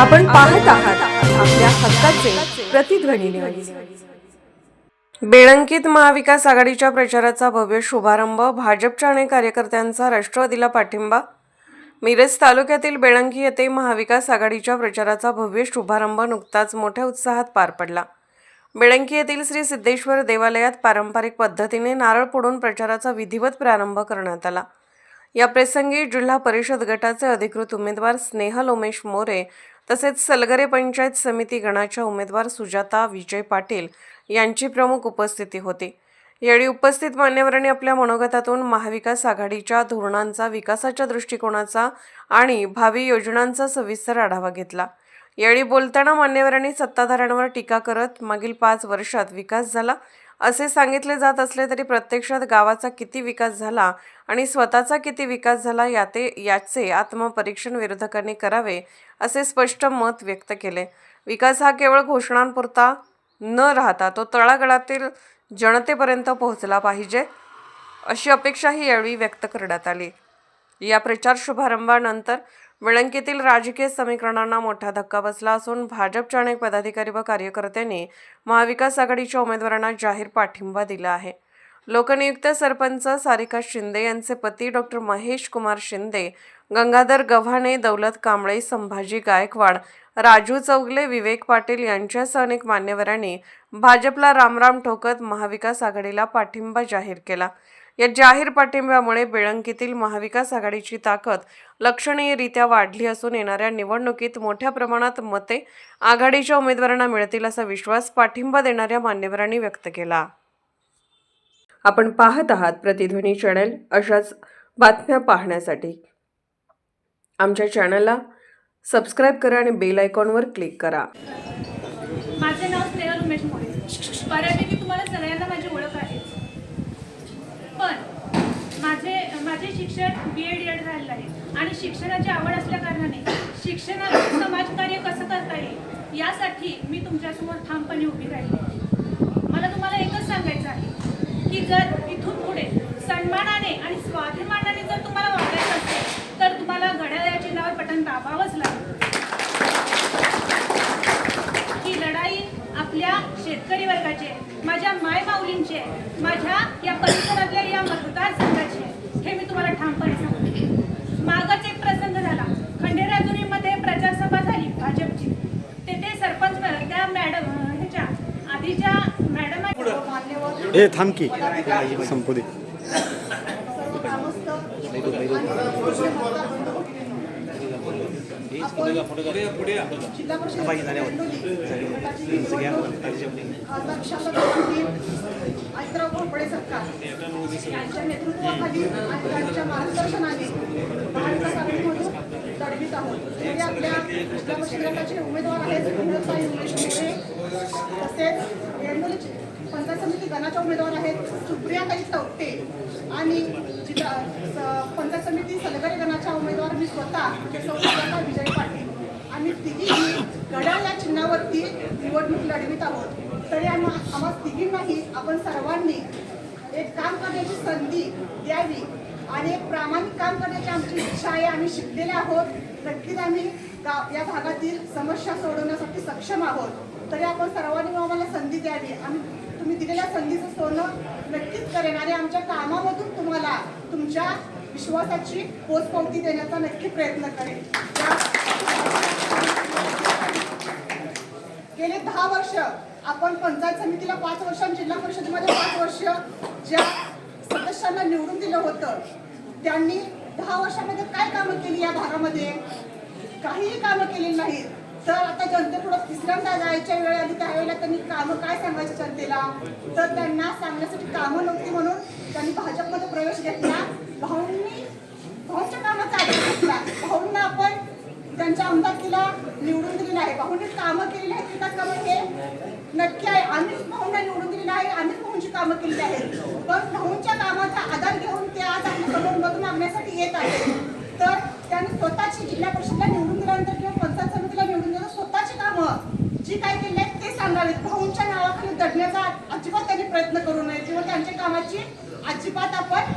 आपण पाहत आहात आपल्या हक्काचे प्रतिध्वनी बेळंकीत महाविकास आघाडीच्या प्रचाराचा भव्य शुभारंभ भाजपच्या अनेक कार्यकर्त्यांचा राष्ट्रवादीला पाठिंबा. मिरज तालुक्यातील बेळंकी येथे महाविकास आघाडीच्या प्रचाराचा भव्य शुभारंभ नुकताच मोठ्या उत्साहात पार पडला. बेळंकी येथील श्री सिद्धेश्वर देवालयात पारंपरिक पद्धतीने नारळ फोडून प्रचाराचा विधिवत प्रारंभ करण्यात आला. या प्रसंगी जिल्हा परिषद गटाचे अधिकृत उमेदवार स्नेहल उमेश मोरे तसेच सलगरे पंचायत समिती गणाच्या उमेदवार सुजाता विजय पाटील यांची प्रमुख उपस्थिती होती. यावेळी उपस्थित मान्यवरांनी आपल्या मनोगतातून महाविकास आघाडीच्या धोरणांचा विकासाच्या दृष्टिकोनाचा आणि भावी योजनांचा सविस्तर आढावा घेतला. यावेळी बोलताना मान्यवरांनी सत्ताधाऱ्यांवर टीका करत मागील पाच वर्षात विकास झाला असे सांगितले जात असले तरी प्रत्यक्षात गावाचा किती विकास झाला आणि स्वतःचा किती विकास झाला याते याचे आत्मपरीक्षण विरोधकांनी करावे असे स्पष्ट मत व्यक्त केले. विकास हा केवळ घोषणांपुरता न राहता तो तळागळातील जनतेपर्यंत पोहोचला पाहिजे अशी अपेक्षाही यावेळी व्यक्त करण्यात आली. या प्रचार शुभारंभानंतर विळंकीतील राजकीय समीकरणांना मोठा धक्का बसला असून भाजपच्या अनेक पदाधिकारी व कार्यकर्त्यांनी महाविकास आघाडीच्या उमेदवारांना जाहीर पाठिंबा दिला आहे. लोकनियुक्त सरपंच सारिका शिंदे यांचे पती डॉक्टर महेश कुमार शिंदे गंगाधर गव्हाणे दौलत कांबळे संभाजी गायकवाड राजू चौगले विवेक पाटील यांच्यासह अनेक मान्यवरांनी भाजपला रामराम ठोकत महाविकास आघाडीला पाठिंबा जाहीर केला. या जाहीर पाठिंब्यामुळे बेळंकीतील महाविकास आघाडीची ताकद लक्षणीयरित्या वाढली असून येणाऱ्या निवडणुकीत मोठ्या प्रमाणात मते आघाडीच्या उमेदवारांना मिळतील असा विश्वास पाठिंबा देणाऱ्या मान्यवरांनी व्यक्त केला. आपण पाहत आहात प्रतिध्वनी चॅनल अशाच बातम्या पाहण्यासाठी. आमच्या चॅनलला सबस्क्राईब करा आणि बेल आयकॉनवर क्लिक करा. माझे नाव स्नेहा उमेश मोरे बऱ्यापैकी तुम्हाला सगळ्यांना माझी ओळख आहे पण माझे माझे शिक्षण बी एड एड झालेलं आहे. आणि शिक्षणाची आवड असल्या कारणाने शिक्षणातून समाजकार्य कसं करता येईल यासाठी मी तुमच्यासमोर ठामपणे उभी राहिली मला तुम्हाला एकच सांगायचं आहे की जर इथून पुढे सन्मानाने आणि स्वाभिमानाने जर तुम्हाला वागायचं असेल तर तुम्हाला घड्याळ्या चिन्हावर पटन दाबावंच लागेल. ही लढाई आपल्या शेतकरी वर्गाचे माझ्या मायमाऊलींचे माझ्या या परिसरातल्या या मतदारसंघाचे ठामपणे सांगते मागच एक प्रसंग झाला. खंडेराजुरीमध्ये प्रचार सभा झाली भाजपची. तेथे सरपंच त्या मॅडम ह्याच्या आधीच्या मॅडम मान्यवर संपू दे. जिल्हा परिषद खासदार शांतता पाटील भोपळे सरकार यांच्या नेतृत्वाखाली आणि त्यांच्या मार्गदर्शनाने महाविकास आघाडीमधून लढवित आहोत तरी आपल्या जिल्हा परिषद गटाचे उमेदवार आहेत तसेच एरंडोली पंचायत समिती गणाच्या उमेदवार आहेत सुप्रियाताई तवटे आणि जिल्हा स- पंचायत समिती सलगरे गणाच्या उमेदवार मी स्वतः सौ विजय पाटील. आम्ही तिघीही घड्याळ या चिन्हावरती निवडणूक लढवित आहोत. तरी आम्हा आम्हा तिघींनाही आपण सर्वांनी एक काम करण्याची संधी द्यावी आणि एक प्रामाणिक काम करण्याची आमची इच्छा आहे. आम्ही शिकलेले आहोत. नक्कीच आम्ही गाव या भागातील समस्या सोडवण्यासाठी सक्षम आहोत. तरी आपण सर्वांनी आम्हाला संधी द्यावी. आम्ही तुम्ही दिलेल्या संधीचं सोनं नक्कीच करेन. आणि आमच्या कामामधून तुम्हाला तुमच्या विश्वासाची पोचपावती देण्याचा नक्की प्रयत्न करेन. गेले दहा वर्ष आपण पंचायत समितीला पाच वर्ष आणि जिल्हा परिषदेमध्ये पाच वर्ष ज्या सदस्यांना निवडून दिलं होतं त्यांनी दहा वर्षामध्ये काय कामं केली या भागामध्ये? काहीही कामं केलेली नाहीत. तर आता जनतेपुढं तिसऱ्यांदा जायच्या वेळ आली त्यावेळेला त्यांनी कामं काय सांगायचे जनतेला? तर त्यांना सांगण्यासाठी कामं नव्हती म्हणून त्यांनी भाजपमध्ये प्रवेश घेतला. भाऊंनी भाऊंच्या कामाचा आदेश घेतला भाऊंना आपण त्यांच्या आमदारकीला निवडून दिलेलं आहे. भाऊंनी कामं केलेली आहेत विकास कामं हे नक्की आहे. आम्हीच भाऊंना निवडून दिलेलं आहे आम्हीच भाऊंची कामं केलेली आहेत. पण भाऊंच्या कामाचा आधार घेऊन ते आज आपल्या मधून आणण्यासाठी मागण्यासाठी येत आहेत. तर त्यांनी स्वतःची जिल्हा परिषदला निवडून दिल्यानंतर किंवा पंचायत समितीला निवडून दिल्यानंतर स्वतःची कामं जी काय केली आहेत ते सांगावीत भाऊंच्या करण्याचा अजिबात त्यांनी प्रयत्न करू नये. किंवा त्यांच्या कामाची अजिबात आपण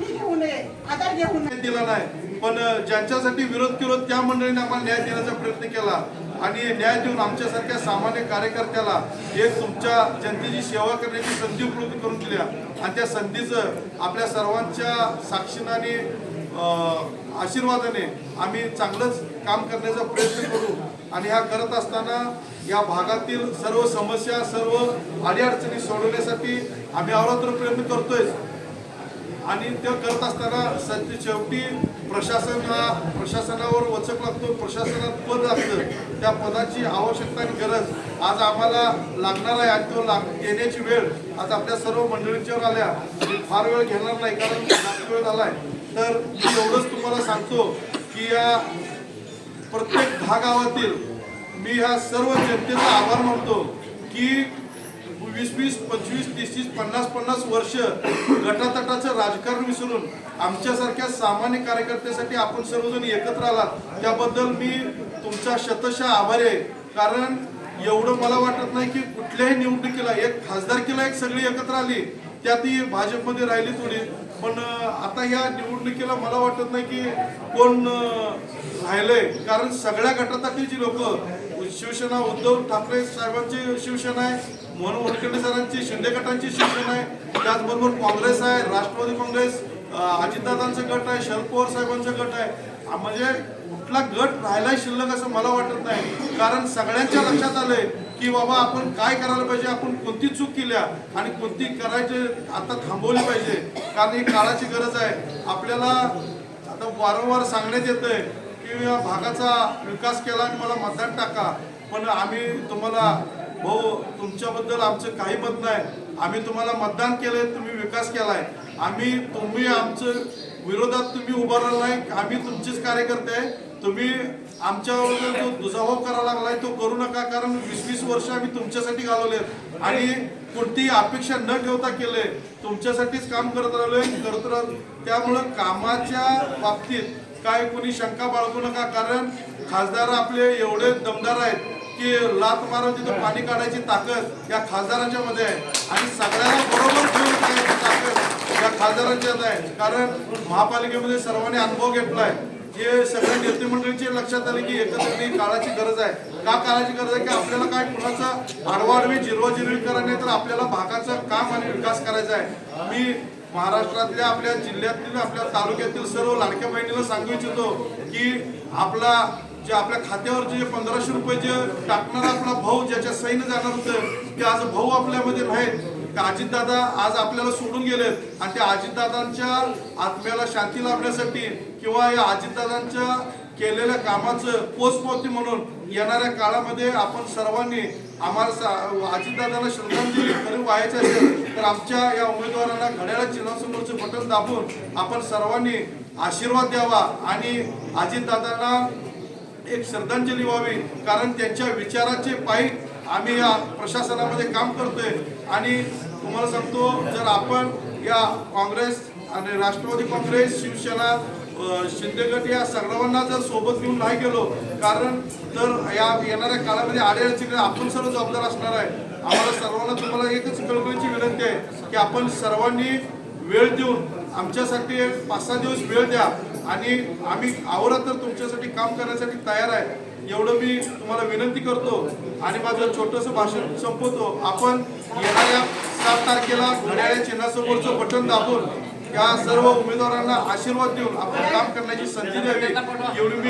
ही घेऊ नये आधार घेऊ नये. दिला नाही. पण ज्यांच्यासाठी विरोध केलो त्या मंडळीने आम्हाला न्याय देण्याचा प्रयत्न केला. आणि न्याय देऊन आमच्यासारख्या सामान्य कार्यकर्त्याला एक तुमच्या जनतेची सेवा करण्याची संधी उपलब्ध करून दिल्या. आणि त्या संधीचं आपल्या सर्वांच्या साक्षीनाने आशीर्वादाने आम्ही चांगलंच काम करण्याचा प्रयत्न करू. आणि ह्या करत असताना या भागातील सर्व समस्या सर्व अडीअडचणी सोडवण्यासाठी आम्ही अवरात्र प्रयत्न करतोय. आणि ते करत असताना सध्या शेवटी प्रशासन हा प्रशासनावर वचक लागतो प्रशासनात पद लागतं त्या पदाची आवश्यकता आणि गरज आज आम्हाला लागणार आहे आणि तो लाग येण्याची वेळ आज आपल्या सर्व मंडळींच्यावर आल्या. फार वेळ घेणार नाही कारण जास्त वेळ झालाय. तर मी एवढंच तुम्हाला सांगतो की या प्रत्येक दहा गावातील मी ह्या सर्व जनतेचा आभार मानतो की वीस वीस पंचवीस तीस तीस पन्नास पन्नास वर्ष गटातटाचं राजकारण विसरून आमच्यासारख्या सामान्य कार्यकर्त्यासाठी आपण सर्वजण एकत्र आलात. त्याबद्दल मी तुमचा शतशः आभारी आहे. कारण एवढं मला वाटत नाही की कुठल्याही निवडणुकीला एक खासदारकीला एक सगळी एकत्र आली त्यातही भाजपमध्ये राहिली थोडी. पण आता या निवडणुकीला मला वाटत नाही की कोण अं, राहिलंय. कारण सगळ्या गटातटीची लोक शिवसेना उद्धव ठाकरे साहेबांची शिवसेना आहे मोहन वनखेडे सरांची शिंदे गटांची शिवसेना आहे त्याचबरोबर काँग्रेस आहे राष्ट्रवादी काँग्रेस अजितदादांचा गट आहे शरद पवार साहेबांचा गट आहे. म्हणजे कुठला गट राहिलाय शिल्लक असं मला वाटत नाही. कारण सगळ्यांच्या लक्षात आलंय की बाबा आपण काय करायला पाहिजे आपण कोणती चूक केल्या आणि कोणती करायची आता थांबवली पाहिजे. कारण ही काळाची गरज आहे. आपल्याला आता वारंवार सांगण्यात येतंय की या भागाचा विकास केला आणि मला मतदान टाका. पण आम्ही तुम्हाला भाऊ तुमच्याबद्दल आमचं काही मत नाही. आम्ही तुम्हाला मतदान केलंय तुम्ही विकास केलाय. आम्ही तुम्ही आमचं विरोधात तुम्ही उभा राहिला नाही आम्ही तुमचेच कार्यकर्ते आहे. तुम्ही आमच्यावर जो दुजाभाव करायला लागलाय तो करू नका कारण वीस वीस वर्ष आम्ही तुमच्यासाठी घालवलेत आणि कोणतीही अपेक्षा न ठेवता केले तुमच्यासाठीच काम करत राहिलोय करत राहतो त्यामुळं कामाच्या बाबतीत काय कोणी शंका बाळगू नका कारण खासदार आपले एवढे दमदार आहेत की लात मारून तिथं पाणी काढायची ताकद या खासदारांच्या मध्ये आहे. आणि सगळ्यांना बरोबर ठेवून ताकद. या खासदारांच्यात आहे. कारण महापालिकेमध्ये सर्वांनी अनुभव घेतलाय जे सगळ्या नेते मंडळींचे लक्षात आले की एकत्रित काळाची गरज आहे. का काळाची गरज आहे? की आपल्याला काय कुणाचा आडवाडवी जिरवाजिरवी जिरवी नाही तर आपल्याला भागाचं काम आणि विकास करायचा आहे. मी महाराष्ट्रातल्या आपल्या जिल्ह्यातील आपल्या तालुक्यातील सर्व लाडक्या बहिणीला सांगू इच्छितो की आपला जे आपल्या खात्यावर जे पंधराशे रुपये जे टाकणारा आपला भाऊ ज्याच्या सैन्य जाणार होतं ते आज भाऊ आपल्यामध्ये नाहीत. ते अजितदादा आज आपल्याला सोडून गेलेत आणि त्या अजितदादांच्या आत्म्याला शांती लाभण्यासाठी किंवा या अजितदादांच्या केलेल्या कामाचं पोचपावती म्हणून येणाऱ्या काळामध्ये आपण सर्वांनी आम्हाला सा- अजितदादाला श्रद्धांजली खरी व्हायचं असेल तर आमच्या या उमेदवारांना घड्याळा चिन्हासमोरचं बटन दाबून आपण सर्वांनी आशीर्वाद द्यावा आणि अजितदादांना एक श्रद्धांजली व्हावी कारण त्यांच्या विचाराचे पायी आम्ही या प्रशासनामध्ये काम करतोय. आणि तुम्हाला सांगतो जर आपण या काँग्रेस आणि राष्ट्रवादी काँग्रेस शिवसेना शिंदेगट शिंदे गट या सर्वांना जर सोबत घेऊन नाही गेलो कारण तर या येणाऱ्या काळामध्ये अडचणी आपण सर्व जबाबदार असणार आहे. आम्हाला सर्वांना तुम्हाला एकच कळकळीची विनंती आहे की आपण सर्वांनी वेळ देऊन आमच्यासाठी पाच सहा दिवस वेळ द्या. आणि आम्ही आवरत तुमच्यासाठी काम करण्यासाठी तयार आहे. एवढं मी तुम्हाला विनंती करतो आणि माझं छोटंसं भाषण संपवतो. आपण येणाऱ्या सात तारखेला घड्याळ्या चिन्हासमोरचं बटन दाबून या सर्व उमेदवारांना आशीर्वाद देऊन आपण काम करण्याची संधी द्यावी. एवढी मी